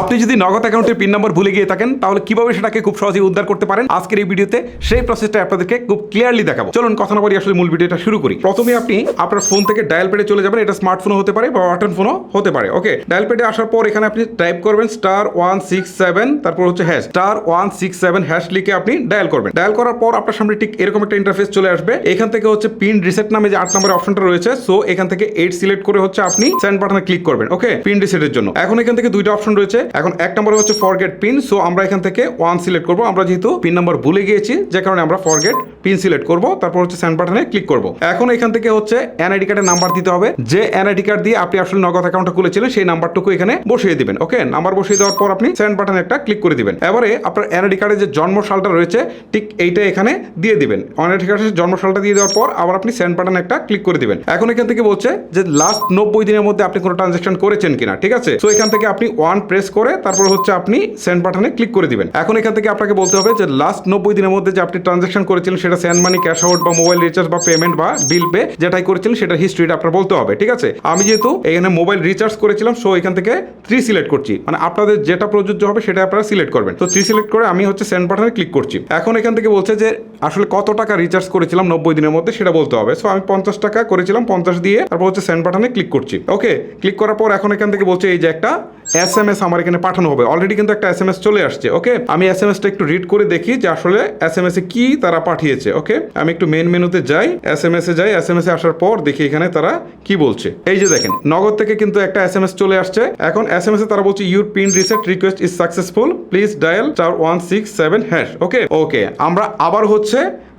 আপনি যদি নগদ অ্যাকাউন্টের পিন নাম্বার ভুলে গিয়ে থাকেন, তাহলে কীভাবে সেটাকে খুব সহজেই উদ্ধার করতে পারেন? আজকের এই ভিডিওতে সেই প্রসেসটা আপনাদেরকে খুব ক্লিয়ারলি দেখাবো। চলুন কথা না বলি আসলে মূল ভিডিওটা শুরু করি। প্রথমে আপনি আপনার ফোন থেকে ডায়াল পেডে চলে যাবেন। এটা স্মার্টফোনও হতে পারে বা বাটন ফোনও হতে পারে, ওকে? ডায়াল পেডে আসার পর এখানে আপনি টাইপ করবেন স্টার ওয়ান সিক্স সেভেন তারপর হচ্ছে hash star one six seven hash লিখে আপনি ডায়াল করবেন। ডায়াল করার পর আপনার সামনে ঠিক এরকম একটা ইন্টারফেস চলে আসবে। এখান থেকে হচ্ছে পিন রিসেট নামে যে আট নম্বরের অপশনটা রয়েছে সো এখান থেকে এইট সিলেক্ট করে হচ্ছে আপনি সেন্ড বাটনে ক্লিক করবেন, ওকে? পিন রিসেটের জন্য। এখন এখান থেকে দুইটা অপশন রয়েছে। এখন এক নম্বরে হচ্ছে ফরগেট পিন সো আমরা এখান থেকে ওয়ান সিলেক্ট করব। আমরা যেহেতু পিন নাম্বার ভুলে গিয়েছি, যে কারণে আমরা ফরগেট পিন সিলেক্ট করব। তারপর হচ্ছে সেন্ড বাটনে ক্লিক করব। এখন এখান থেকে হচ্ছে এনআইডি কার্ডের নাম্বার দিতে হবে। যে এনআইডি কার্ড দিয়ে আপনি আসলে নগদ অ্যাকাউন্টটা খুলেছিলেন, সেই নাম্বারটুকু এখানে বসিয়ে দিবেন ওকে নাম্বার বসিয়ে দেওয়ার পর আপনি সেন্ড বাটনে একটা ক্লিক করে দিবেন। এবারে আপনার এনআইডি কার্ডের যে জন্ম সালটা রয়েছে, ঠিক এইটা এখানে দিয়ে দিবেন। এনআইডি কার্ডের জন্ম সালটা দিয়ে দেওয়ার পর আবার আপনি সেন্ড বাটনে একটা ক্লিক করে দিবেন। এখন এখান থেকে বলছে যে লাস্ট নব্বই দিনের মধ্যে আপনি কোনো ট্রানজাকশন করেছেন কিনা, ঠিক আছে? তো এখান থেকে আপনি ওয়ান প্রেস করে তারপর হচ্ছে আপনি সেন্ড বাটনে ক্লিক করে দিবেন। এখন এখান থেকে আপনাকে বলতে হবে যে লাস্ট নব্বই দিনের মধ্যে যে আপনি ট্রানজাকশন করেছিলেন, সেটা সেন্ড মানি ক্যাশ আউট বা মোবাইল রিচার্জ বা পেমেন্ট বা বিল পে যেটাই করেছিলেন সেটা হিস্ট্রিটা আপনার বলতে হবে, ঠিক আছে? আমি যেহেতু এখানে মোবাইল রিচার্জ করেছিলাম সো এখান থেকে থ্রি সিলেক্ট করছি। মানে আপনাদের যেটা প্রযোজ্য হবে সেটা আপনারা সিলেক্ট করবেন। তো থ্রি সিলেক্ট করে আমি হচ্ছে সেন্ড বাটনে ক্লিক করছি। এখন এখান থেকে বলছে যে আসলে কত টাকা রিচার্জ করেছিলাম নব্বই দিনের মধ্যে সেটা বলতে হবে। সো আমি পঞ্চাশ টাকা করেছিলাম, পঞ্চাশ দিয়ে তারপর হচ্ছে সেন্ড বাটনে ক্লিক করছি। ওকে ক্লিক করার পর এখন এখান থেকে বলছে এই যে একটা এস এম এস আমার এখানে পাঠানো হবে। অলরেডি কিন্তু একটা এস এম এস চলে আসছে ওকে আমি এস এম এসটা একটু রিড করে দেখি যে আসলে এস এম এস এ কি তারা পাঠিয়েছে ওকে আমি একটু মেন মেনুতে যাই এস এম এস এ যাই এস এম এস এ আসার পর দেখি এখানে তারা কি বলছে। এই যে দেখেন, নগদ থেকে কিন্তু একটা এস এম এস চলে আসছে। এখন এস এম এস এ তারা বলছে your pin reset request is successful please dial চার one six seven hash okay okay আমরা আবার হচ্ছে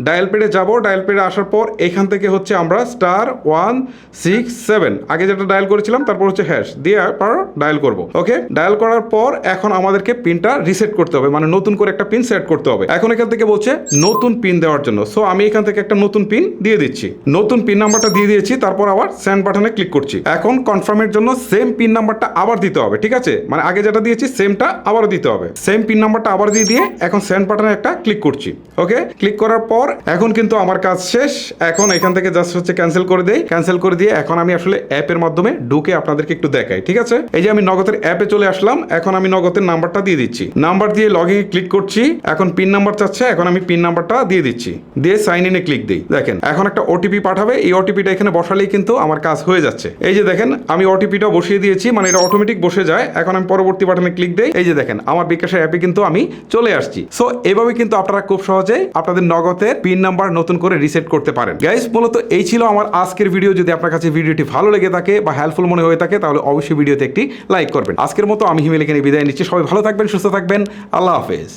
ডায়াল পেডে যাব, ডায়াল পেডে আসার পর এখান থেকে হচ্ছে আমরা স্টার ওয়ান, সিক্স, সেভেন। আগে যেটা ডায়াল করেছিলাম, তারপর হচ্ছে হ্যাশ। দিয়ে পর ডায়াল করব। ওকে? ডায়াল করার পর এখন আমাদেরকে পিনটা রিসেট করতে হবে মানে নতুন করে একটা পিন সেট করতে হবে। এখন এখান থেকে বলছে নতুন পিন দেওয়ার জন্য। সো আমি এখান থেকে একটা নতুন পিন দিয়ে দিচ্ছি। নতুন পিন নাম্বারটা দিয়ে দিয়েছি, তারপর আবার সেন্ড বাটনে ক্লিক করছি। এখন কনফার্মের জন্য সেম পিন নাম্বারটা আবার দিতে হবে, ঠিক আছে? মানে আগে যেটা দিয়েছি, সেমটা আবার দিতে হবে। সেম পিন নাম্বারটা আবার দিয়ে দিয়ে এখন সেন্ড বাটনে একটা ক্লিক করছি। ওকে? ক্লিক করার পর এখন কিন্তু আমার কাজ শেষ। এখন এখান থেকে জাস্ট হচ্ছে ক্যান্সেল করে দেই। ক্যান্সেল করে দিয়ে এখন আমি আসলে অ্যাপের মাধ্যমে ঢুকে আপনাদেরকে একটু দেখাই, ঠিক আছে? এই যে আমি নগদের অ্যাপে চলে আসলাম। এখন আমি নগদের নাম্বারটা দিয়ে দিচ্ছি। নাম্বার দিয়ে লগ ইন ক্লিক করছি। এখন পিন নাম্বার চাচ্ছে। এখন আমি পিন নাম্বারটা দিয়ে দিচ্ছি। দিয়ে সাইন ইনে ক্লিক দিই। দেখেন, এখন একটা ওটিপি পাঠাবে। এই ওটিপিটা এখানে বসালেই কিন্তু আমার কাজ হয়ে যাচ্ছে। এই যে দেখেন, আমি ওটিপিটা বসিয়ে দিয়েছি। মানে এটা অটোমেটিক বসে যায়। এখন আমি পরবর্তী বাটনে ক্লিক দেই। এই যে দেখেন, আমার বিকাশের অ্যাপে কিন্তু আমি চলে আসছি। সো এভাবে কিন্তু আপনারা খুব সহজে আপনাদের নগদের পিন নাম্বার নতুন করে রিসেট করতে পারেন। গাইজ মূলত এই ছিল আমার আজকের ভিডিও যদি আপনার কাছে ভিডিওটি ভালো লেগে থাকে বা হেল্পফুল মনে হয়ে থাকে, তাহলে অবশ্যই ভিডিওতে একটি লাইক করবেন। আজকের মতো আমি হিমেল বিদায় নিচ্ছি। সবাই ভালো থাকবেন, সুস্থ থাকবেন। আল্লাহ হাফেজ।